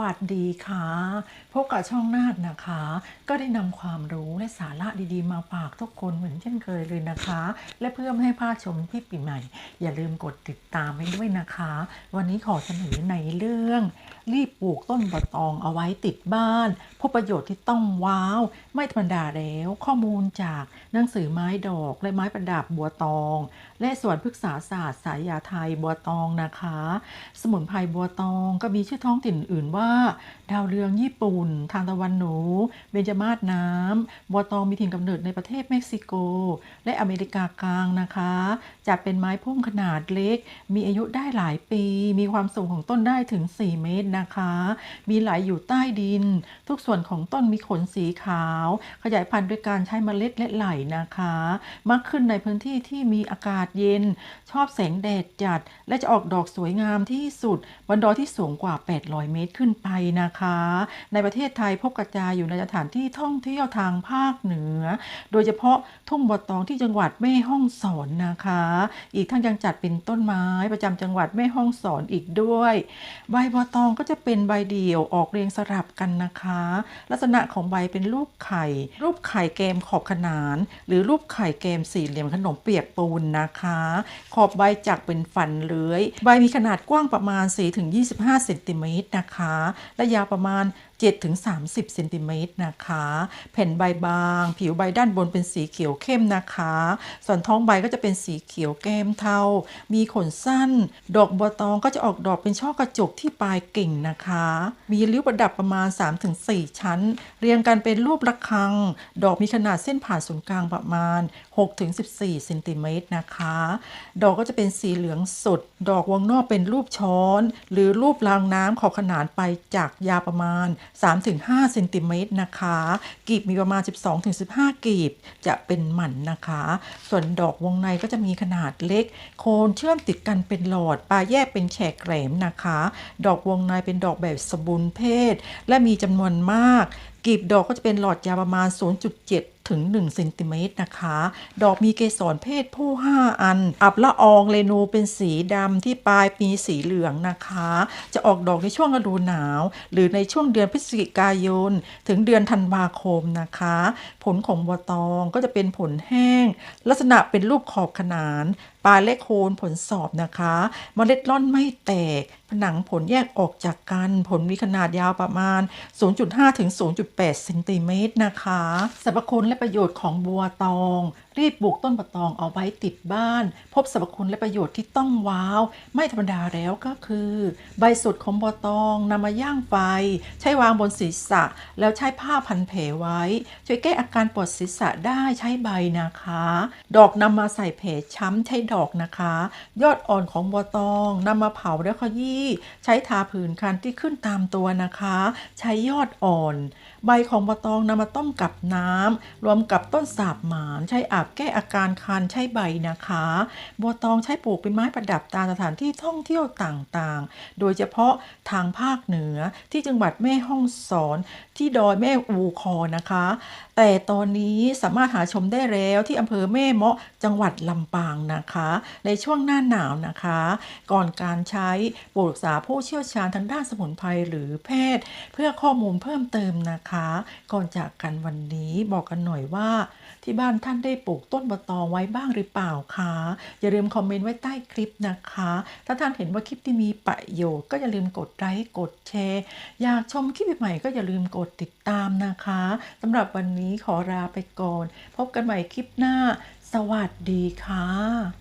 วัสดีค่ะ พบกับช่องนาดนะคะ ก็ได้นำความรู้และสาระดีๆ มาฝากทุกคนเหมือนเช่นเคยเลยนะคะ และเพื่อไม่ให้พลาดชมที่ปีใหม่ อย่าลืมกดติดตามไว้ด้วยนะคะ วันนี้ขอเสนอในเรื่อง รีบปลูกต้นบะตองเอาไว้ติดบ้านพบประโยชน์ที่ต้องว้าว ไม่ธรรมดาแล้ว ข้อมูลจากหนังสือไม้ดอกและไม้ประดับบัวตอง และสวนพฤกษาศาสตร์สายยาไทยบัวตองนะคะ สมุนไพรบัวตองก็มีชื่อท้องถิ่นอื่นว่าดาวเรืองญี่ปุ่น ทางตะวันหนู เบญจมาศน้ำบัวตองมีถิ่นกำเนิดในประเทศเม็กซิโก และอเมริกากลางนะคะจัดเป็นไม้พุ่มขนาดเล็ก มีอายุได้หลายปี มีความสูงของต้นได้ถึง 4 เมตรนะคะ มีไหลอยู่ใต้ดิน ทุกส่วนของต้นมีขนสีขาว ขยายพันธุ์ด้วยการใช้เมล็ดและไหลนะคะมักขึ้นในพื้นที่ที่มีอากาศเย็น ชอบแสงแดดจัด และจะออกดอกสวยงามที่สุดบนดอยที่สูงกว่า 800 เมตรขึ้นไปนะคะ ในประเทศไทยพบกระจายอยู่ในสถานที่ท่องเที่ยวทางภาคเหนือ โดยเฉพาะทุ่งบัวตองที่จังหวัดแม่ฮ่องสอนนะคะ อีกทั้งยังจัดเป็นต้นไม้ประจำจังหวัดแม่ฮ่องสอนอีกด้วย ใบบัวตองก็จะเป็นใบเดี่ยวออกเรียงสลับกันนะคะ ลักษณะของใบเป็นรูปไข่ รูปไข่แกมขอบขนาน หรือรูปไข่แกมสี่เหลี่ยมขนมเปียกปูนนะคะ ขอบใบจักเป็นฟันเลื้อย ใบมีขนาดกว้างประมาณ4-25เซนติเมตรนะคะและยาประมาณ 7-30เซนติเมตรนะคะ แผ่นใบบาง ผิวใบด้านบนเป็นสีเขียวเข้มนะคะ ส่วนท้องใบก็จะเป็นสีเขียวแก้มเทา มีขนสั้น ดอกบัวตองก็จะออกดอกเป็นช่อกระจกที่ปลายกิ่งนะคะ มีริ้วประดับประมาณ 3-4 ชั้น เรียงกันเป็นรูประฆัง ดอกมีขนาดเส้นผ่านศูนย์กลางประมาณ 6-14เซนติเมตรนะคะ ดอกก็จะเป็นสีเหลืองสด ดอกวงนอกเป็นรูปช้อน หรือรูปรางน้ำขอบขนานไปจากยาประมาณ3-5เซนติเมตรนะคะกีบมีประมาณ 12-15 กีบจะเป็นหมันนะคะ ส่วนดอกวงในก็จะมีขนาดเล็ก โคนเชื่อมติดกันเป็นหลอดปลายแยกเป็นแฉกแหลมนะคะ ดอกวงในเป็นดอกแบบสมบูรณ์เพศ และมีจำนวนมากกีบดอกก็จะเป็นหลอดยาวประมาณ 0.7 ถึง 1 เซนติเมตรนะคะ ดอกมีเกสรเพศผู้ 5 อัน อับละอองเรนูเป็นสีดำที่ปลายมีสีเหลืองนะคะ จะออกดอกในช่วงฤดูหนาว หรือในช่วงเดือนพฤศจิกายน ถึงเดือนธันวาคมนะคะ ผลของบัวตองก็จะเป็นผลแห้ง ลักษณะเป็นรูปขอบขนาน ปลายและโคนผลสอบนะคะเมล็ดร่อนไม่แตกผนังผลแยกออกจากกัน ผลมีขนาดยาวประมาณ 0.5 ถึง 0.8เซนติเมตรนะคะสรรพคุณและประโยชน์ของบัวตอง รีบปลูกต้นบัวตองเอาไว้ติดบ้าน พบสรรพคุณและประโยชน์ที่ต้องว้าว ไม่ธรรมดาแล้วก็คือ ใบสดของบัวตองนำมาย่างไฟ ใช้วางบนศีรษะ แล้วใช้ผ้าพันแผลไว้ ช่วยแก้อาการปวดศีรษะได้ใช้ใบนะคะ ดอกนำมาใส่แผลช้ำใช้ดอกนะคะ ยอดอ่อนของบัวตองนำมาเผาแล้วขยี้ใช้ทาผื่นคันที่ขึ้นตามตัวนะคะ ใช้ยอดอ่อนใบของบัวตองนำมาต้มกับน้ำรวมกับต้นสาบหมาน ใช้อาบแก้อาการคันใช้ใบนะคะบัวตองใช้ปลูกเป็นไม้ประดับตามสถานที่ท่องเที่ยวต่างๆ โดยเฉพาะทางภาคเหนือที่จังหวัดแม่ฮ่องสอนที่ดอยแม่อูคอนะคะ แต่ตอนนี้สามารถหาชมได้แล้วที่อำเภอแม่เมาะจังหวัดลำปางนะคะ ในช่วงหน้าหนาวนะคะ ก่อนการใช้ปรึกษาผู้เชี่ยวชาญทางด้านสมุนไพรหรือแพทย์ เพื่อข้อมูลเพิ่มเติมนะคะก่อนจากกันวันนี้บอกกันหน่อยว่า ที่บ้านท่านได้ปลูกต้นบะตองไว้บ้างหรือเปล่าคะ อย่าลืมคอมเมนต์ไว้ใต้คลิปนะคะ ถ้าท่านเห็นว่าคลิปที่มีประโยชน์ก็อย่าลืมกดไลค์กดแชร์ อยากชมคลิปใหม่ก็อย่าลืมกดติดตามนะคะสำหรับวันนี้ขอลาไปก่อน พบกันใหม่คลิปหน้า สวัสดีค่ะ